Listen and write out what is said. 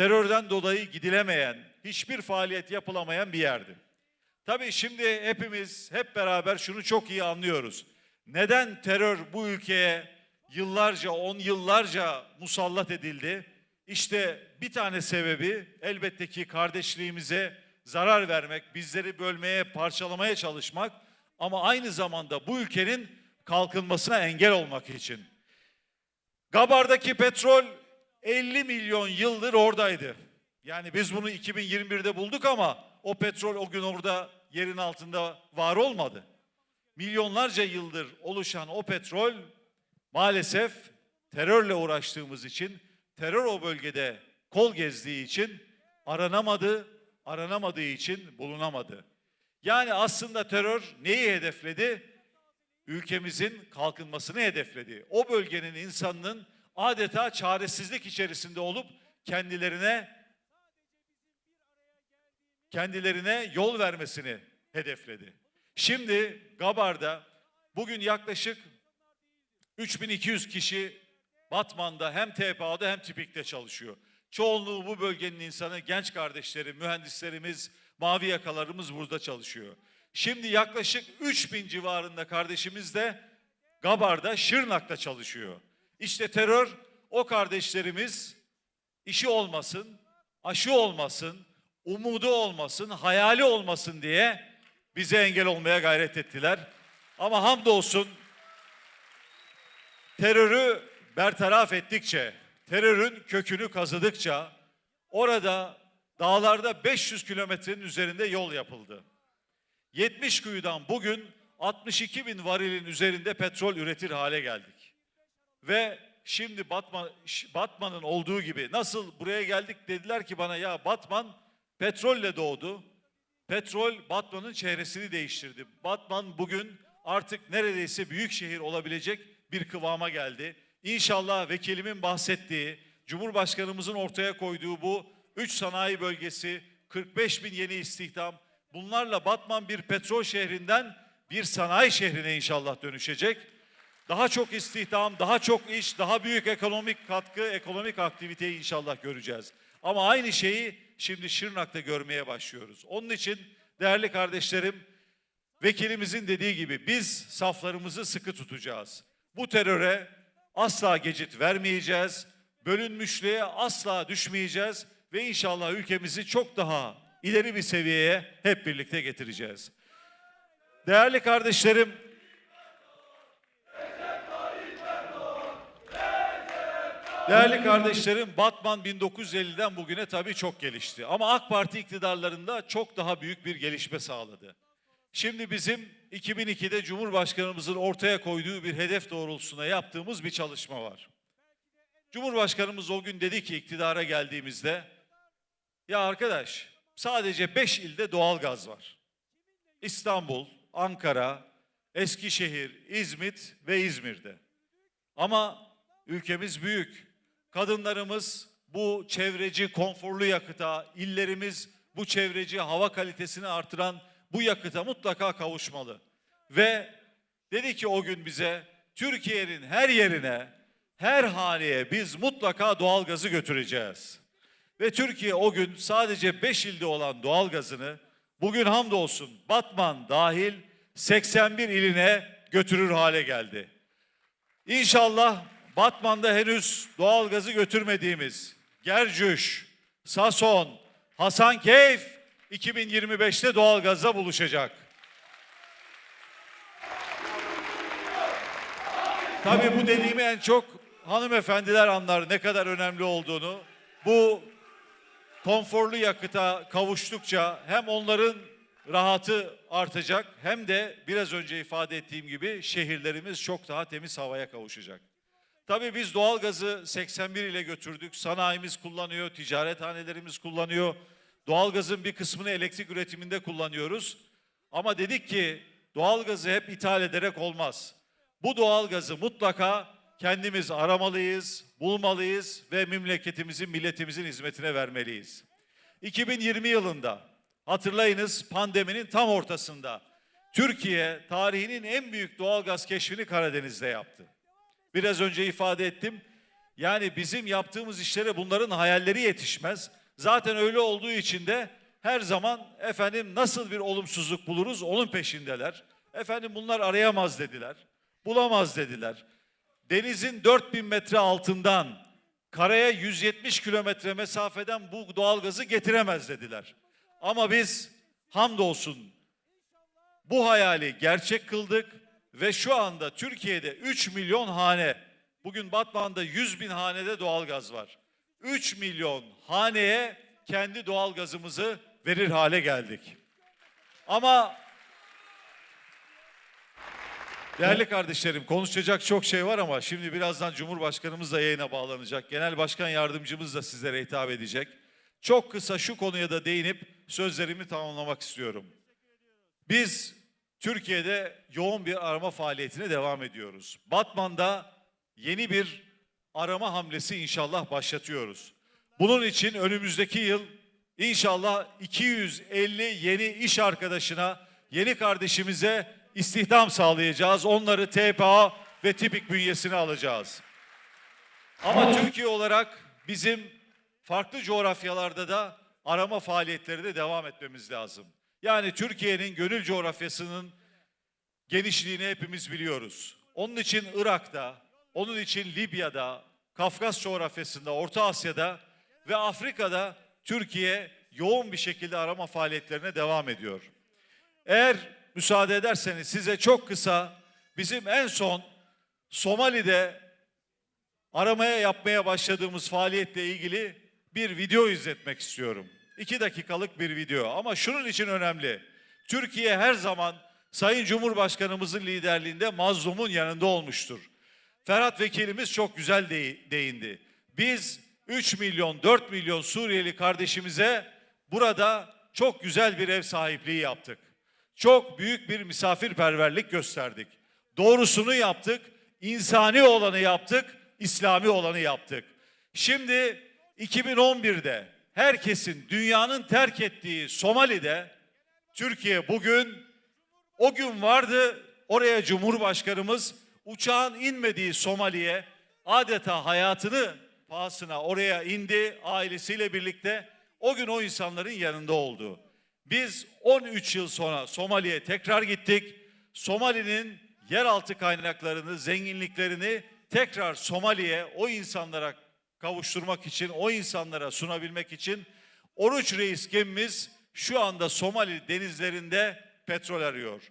terörden dolayı gidilemeyen, hiçbir faaliyet yapılamayan bir yerdi. Tabii şimdi hepimiz hep beraber şunu çok iyi anlıyoruz. Neden terör bu ülkeye yıllarca, on yıllarca musallat edildi? İşte bir tane sebebi elbette ki kardeşliğimize zarar vermek, bizleri bölmeye, parçalamaya çalışmak ama aynı zamanda bu ülkenin kalkınmasına engel olmak için. Gabar'daki petrol 50 milyon yıldır oradaydı. Yani biz bunu 2021'de bulduk ama o petrol o gün orada yerin altında var olmadı. Milyonlarca yıldır oluşan o petrol maalesef terörle uğraştığımız için, terör o bölgede kol gezdiği için aranamadı, aranamadığı için bulunamadı. Yani aslında terör neyi hedefledi? ülkemizin kalkınmasını hedefledi. O bölgenin insanının adeta çaresizlik içerisinde olup kendilerine kendilerine yol vermesini hedefledi. Şimdi Gabar'da bugün yaklaşık 3200 kişi Batman'da hem TPA'da hem TİPİK'te çalışıyor. Çoğunluğu bu bölgenin insanı, genç kardeşlerim, mühendislerimiz, mavi yakalarımız burada çalışıyor. Şimdi yaklaşık 3000 civarında kardeşimiz de Gabar'da, Şırnak'ta çalışıyor. İşte terör o kardeşlerimiz işi olmasın, aşı olmasın, umudu olmasın, hayali olmasın diye bize engel olmaya gayret ettiler. Ama hamdolsun terörü bertaraf ettikçe, terörün kökünü kazıdıkça orada dağlarda 500 kilometrenin üzerinde yol yapıldı. 70 kuyudan bugün 62 bin varilin üzerinde petrol üretir hale geldik. Ve şimdi Batman, Batman'ın olduğu gibi nasıl buraya geldik dediler ki bana ya Batman petrolle doğdu. Petrol Batman'ın çehresini değiştirdi. Batman bugün artık neredeyse büyük şehir olabilecek bir kıvama geldi. İnşallah vekilimin bahsettiği, Cumhurbaşkanımızın ortaya koyduğu bu 3 sanayi bölgesi, 45 bin yeni istihdam, bunlarla Batman bir petrol şehrinden bir sanayi şehrine inşallah dönüşecek. Daha çok istihdam, daha çok iş, daha büyük ekonomik katkı, ekonomik aktiviteyi inşallah göreceğiz. Ama aynı şeyi şimdi Şırnak'ta görmeye başlıyoruz. Onun için değerli kardeşlerim, vekilimizin dediği gibi biz saflarımızı sıkı tutacağız. Bu teröre asla geçit vermeyeceğiz. Bölünmüşlüğe asla düşmeyeceğiz ve inşallah ülkemizi çok daha ileri bir seviyeye hep birlikte getireceğiz. Değerli kardeşlerim, Değerli kardeşlerim, Batman 1950'den bugüne tabii çok gelişti. Ama AK Parti iktidarlarında çok daha büyük bir gelişme sağladı. Şimdi bizim 2002'de Cumhurbaşkanımızın ortaya koyduğu bir hedef doğrultusunda yaptığımız bir çalışma var. Cumhurbaşkanımız o gün dedi ki iktidara geldiğimizde, ya arkadaş sadece 5 ilde doğalgaz var. İstanbul, Ankara, Eskişehir, İzmit ve İzmir'de. Ama ülkemiz büyük. Kadınlarımız bu çevreci konforlu yakıta, illerimiz bu çevreci hava kalitesini artıran bu yakıta mutlaka kavuşmalı. Ve dedi ki o gün bize Türkiye'nin her yerine, her haneye biz mutlaka doğalgazı götüreceğiz. Ve Türkiye o gün sadece 5 ilde olan doğalgazını bugün hamdolsun Batman dahil 81 iline götürür hale geldi. İnşallah Batman'da henüz doğalgazı götürmediğimiz Gercüş, Sason, Hasankeyf 2025'te doğalgazla buluşacak. Tabii bu dediğimi en çok hanımefendiler anlar ne kadar önemli olduğunu. Bu konforlu yakıta kavuştukça hem onların rahatı artacak hem de biraz önce ifade ettiğim gibi şehirlerimiz çok daha temiz havaya kavuşacak. Tabii biz doğalgazı 81 ile götürdük. Sanayimiz kullanıyor, ticarethanelerimiz kullanıyor. Doğalgazın bir kısmını elektrik üretiminde kullanıyoruz. Ama dedik ki doğalgazı hep ithal ederek olmaz. Bu doğalgazı mutlaka kendimiz aramalıyız, bulmalıyız ve memleketimizin, milletimizin hizmetine vermeliyiz. 2020 yılında hatırlayınız pandeminin tam ortasında Türkiye tarihinin en büyük doğalgaz keşfini Karadeniz'de yaptı. Biraz önce ifade ettim. Yani bizim yaptığımız işlere bunların hayalleri yetişmez. Zaten öyle olduğu için de her zaman efendim nasıl bir olumsuzluk buluruz onun peşindeler. Efendim bunlar arayamaz dediler. Bulamaz dediler. Denizin 4000 metre altından karaya 170 kilometre mesafeden bu doğalgazı getiremez dediler. Ama biz hamdolsun bu hayali gerçek kıldık ve şu anda Türkiye'de 3 milyon hane, bugün Batman'da 100 bin hanede doğalgaz var. 3 milyon haneye kendi doğalgazımızı verir hale geldik. Ama değerli kardeşlerim konuşacak çok şey var ama şimdi birazdan Cumhurbaşkanımız da yayına bağlanacak. Genel Başkan Yardımcımız da sizlere hitap edecek. Çok kısa şu konuya da değinip sözlerimi tamamlamak istiyorum. Biz Türkiye'de yoğun bir arama faaliyetine devam ediyoruz. Batman'da yeni bir arama hamlesi inşallah başlatıyoruz. Bunun için önümüzdeki yıl inşallah 250 yeni iş arkadaşına, yeni kardeşimize istihdam sağlayacağız. Onları TPA ve tipik bünyesine alacağız. Ama Türkiye olarak bizim farklı coğrafyalarda da arama faaliyetleri de devam etmemiz lazım. Yani Türkiye'nin gönül coğrafyasının genişliğini hepimiz biliyoruz. Onun için Irak'ta, onun için Libya'da, Kafkas coğrafyasında, Orta Asya'da ve Afrika'da Türkiye yoğun bir şekilde arama faaliyetlerine devam ediyor. Eğer müsaade ederseniz size çok kısa bizim en son Somali'de aramaya yapmaya başladığımız faaliyetle ilgili bir video izletmek istiyorum. İki dakikalık bir video ama şunun için önemli. Türkiye her zaman Sayın Cumhurbaşkanımızın liderliğinde mazlumun yanında olmuştur. Ferhat Vekilimiz çok güzel de- değindi. Biz 3 milyon 4 milyon Suriyeli kardeşimize burada çok güzel bir ev sahipliği yaptık. Çok büyük bir misafirperverlik gösterdik. Doğrusunu yaptık, insani olanı yaptık, İslami olanı yaptık. Şimdi 2011'de herkesin dünyanın terk ettiği Somali'de Türkiye bugün o gün vardı oraya Cumhurbaşkanımız uçağın inmediği Somali'ye adeta hayatını pahasına oraya indi ailesiyle birlikte o gün o insanların yanında oldu. Biz 13 yıl sonra Somali'ye tekrar gittik. Somali'nin yeraltı kaynaklarını, zenginliklerini tekrar Somali'ye o insanlara kavuşturmak için, o insanlara sunabilmek için Oruç Reis gemimiz şu anda Somali denizlerinde petrol arıyor.